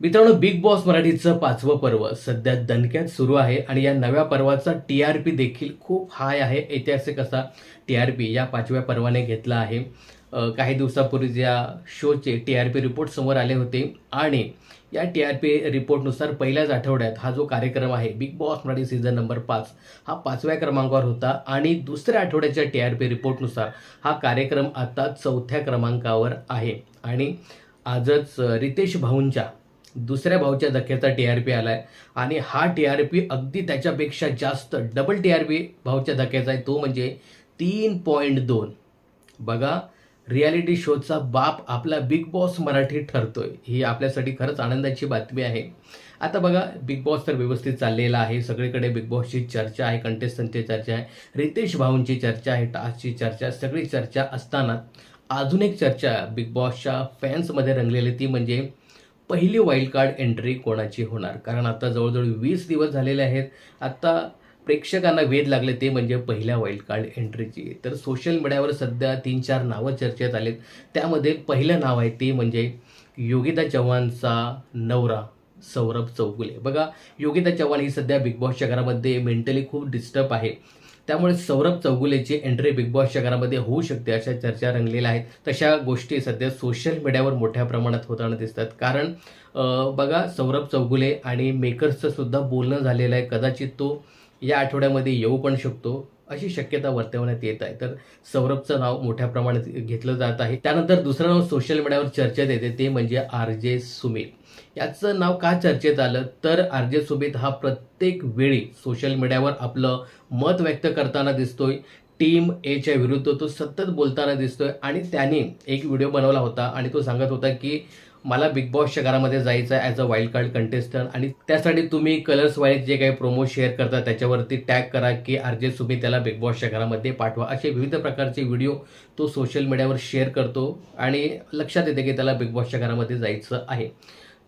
मित्रांनो big boss मराठीचं पाचवं पर्व सध्या दणक्यात सुरू आहे आणि या नव्या पर्वाचा टी आर पी देखील खूप हाय आहे. ऐतिहासिक असा टी आर पी या पाचव्या पर्वाने घेतला आहे. काही दिवसापूर्वी या शोचे टी आर पी रिपोर्ट समोर आले होते आणि या टी आर पी रिपोर्टनुसार पहिल्याच आठवड्यात हा जो कार्यक्रम आहे Bigg Boss Marathi season number पाच हा पाचव्या क्रमांकावर होता आणि दुसऱ्या आठवड्याच्या टी आर पी रिपोर्टनुसार हा कार्यक्रम आता चौथ्या क्रमांकावर आहे. आणि आजच रितेश भाऊंच्या दुसऱ्या भाऊच्या धक्क्याचा टी आर पी आलाय. आणि हा टी आर पी अगदी त्याच्यापेक्षा जास्त डबल टी आर पी भाऊच्या धक्क्याचा आहे. तो म्हणजे तीन पॉईंट दोन. बघा रियालिटी शोचा बाप आपला बिग बॉस मराठी ठरतोय. ही आपल्यासाठी खरंच आनंदाची बातमी आहे. आता बघा बिग बॉस तर व्यवस्थित चाललेला आहे. सगळीकडे बिग बॉसची चर्चा आहे कंटेस्टंटची चर्चा आहे रितेश भाऊंची चर्चा आहे टास्कची चर्चा सगळी चर्चा असताना अजून एक चर्चा बिग बॉसच्या फॅन्समध्ये रंगलेली ती म्हणजे पहिली वाईल्ड कार्ड एंट्री कोणाची होणार? कारण आता जवळजवळ वीस दिवस झालेले आहेत. आता प्रेक्षकांना वेध लागले ते म्हणजे पहिल्या वाईल्ड कार्ड एंट्रीची तर सोशल मीडियावर सध्या तीन चार नावं चर्चेत आलेत. त्यामध्ये पहिलं नाव आहे ते म्हणजे योगिता चव्हाणचा नवरा सौरभ चौगुले. बघा योगिता चव्हाण ही सध्या बिग बॉसच्या घरामध्ये मेंटली खूप डिस्टर्ब आहे. त्यामुळे सौरभ चौगुलेची एंट्री बिग बॉसच्या घरामध्ये होऊ शकते अशा चर्चा रंगलेल्या आहेत. तशा गोष्टी सध्या सोशल मीडियावर मोठ्या प्रमाणात होताना दिसतात. कारण बघा सौरभ चौगुले आणि मेकर्सचं सुद्धा बोलणं झालेलं आहे. कदाचित तो या आठवड्यामध्ये येऊ पण शकतो अशी शक्यता वर्तवण्यात येत आहे. तर सौरभचं नाव मोठ्या प्रमाणात घेतलं जात आहे. त्यानंतर दुसरं नाव सोशल मीडियावर चर्चेत येते ते म्हणजे आर जे सुमित. याचं नाव का चर्चेत आलं? तर आर जे सुमित हा प्रत्येक वेळी सोशल मीडियावर आपलं मत व्यक्त करताना दिसतोय. टीम एच्या विरुद्ध तो सतत बोलताना दिसतोय. आणि त्याने एक व्हिडिओ बनवला होता आणि तो सांगत होता की मला बिग बॉसच्या घरामध्ये जायचं आहे as a wild card contestant आणि त्यासाठी तुम्ही कलर्स वाईज जे काही प्रोमो शेअर करता त्याच्यावरती टॅग करा की आर जे सुमी त्याला बिग बॉसच्या घरामध्ये पाठवा. असे विविध प्रकारचे व्हिडिओ तो सोशल मीडियावर शेअर करतो आणि लक्षात येते की त्याला बिग बॉसच्या घरामध्ये जायचं आहे.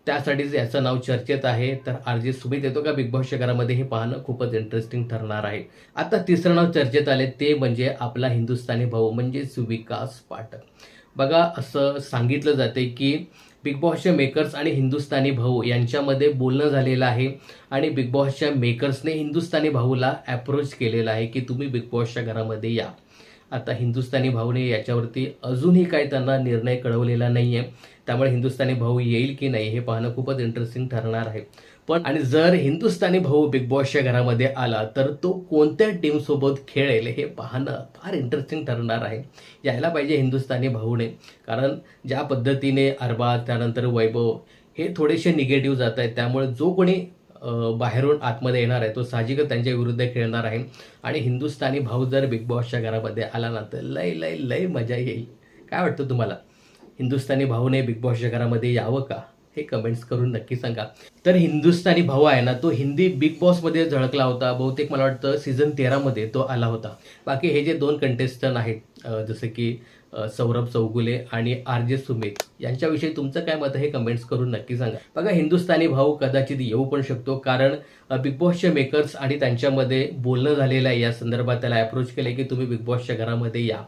त्यासाठीच याचं नाव चर्चेत आहे तर आर जे सुमित येतो का बिग बॉसच्या घरामध्ये हे पाहणं खूपच इंटरेस्टिंग ठरणार आहे. आता तिसरं नाव चर्चेत आले ते म्हणजे आपला हिंदुस्थानी भाऊ म्हणजेच विकास पाठक. बघा असं सांगितलं जाते की बिग बॉसचे मेकर्स आणि हिंदुस्थानी भाऊ यांच्यामध्ये बोलणं झालेलं आहे. आणि बिग बॉसच्या मेकर्सने हिंदुस्थानी भाऊला ॲप्रोच केलेला आहे की तुम्ही बिग बॉसच्या घरामध्ये या. आता हिंदुस्थानी भाऊने याच्यावरती अजूनही काही त्यांना निर्णय कळवलेला नाही आहे त्यामुळे हिंदुस्थानी भाऊ येईल की नाही हे पाहणं खूपच इंटरेस्टिंग ठरणार आहे. पण आणि जर हिंदुस्थानी भाऊ बिग बॉसच्या घरामध्ये आला तर तो कोणत्या टीमसोबत खेळेल हे पाहणं फार इंटरेस्टिंग ठरणार आहे. यायला पाहिजे हिंदुस्थानी भाऊने. कारण ज्या पद्धतीने अरबाज त्यानंतर वैभव हे थोडेसे निगेटिव्ह जात आहेत. त्यामुळे जो कोणी बाहेरून आतमध्ये येणार आहे. तो साहजिकच त्यांच्या विरुद्ध खेळणार आहे. आणि हिंदुस्थानी भाऊ जर बिग बॉसच्या घरामध्ये आला ना तर लय लय लय मजा येईल. काय वाटतं तुम्हाला? हिंदुस्थानी भाऊने बिग बॉसच्या घरामध्ये यावं का? हे कमेंट्स करून नक्की सांगा. तर हिंदुस्थानी भाऊ आहे ना तो हिंदी बिग बॉसमध्ये झळकला होता. बहुतेक मला वाटतं सीझन तेरामध्ये तो आला होता. बाकी हे जे दोन कंटेस्टंट आहेत जसं की सौरभ चौगुले आणि आर जे सुमित यांच्याविषयी तुमचं काय मत आहे हे कमेंट्स करून नक्की सांगा. बघा हिंदुस्थानी भाऊ कदाचित येऊ पण शकतो कारण बिग बॉसचे मेकर्स आणि त्यांच्यामध्ये बोलणं झालेलं आहे. या संदर्भात त्याला अप्रोच केलं की तुम्ही बिग बॉसच्या घरामध्ये या.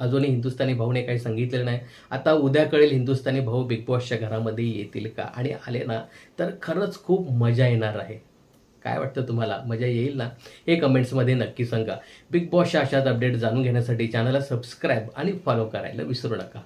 अजूनही हिंदुस्थानी भाऊने काही सांगितलं नाही. आता उद्या कळेल हिंदुस्थानी भाऊ बिग बॉसच्या घरामध्ये येतील का? आणि आले ना तर खरंच खूप मजा येणार आहे. काय वाटतं तुम्हाला? मजा येईल ना? हे कमेंट्समध्ये नक्की सांगा. बिग बॉसच्या अशाच अपडेट जाणून घेण्यासाठी चॅनलला सबस्क्राईब आणि फॉलो करायला विसरू नका.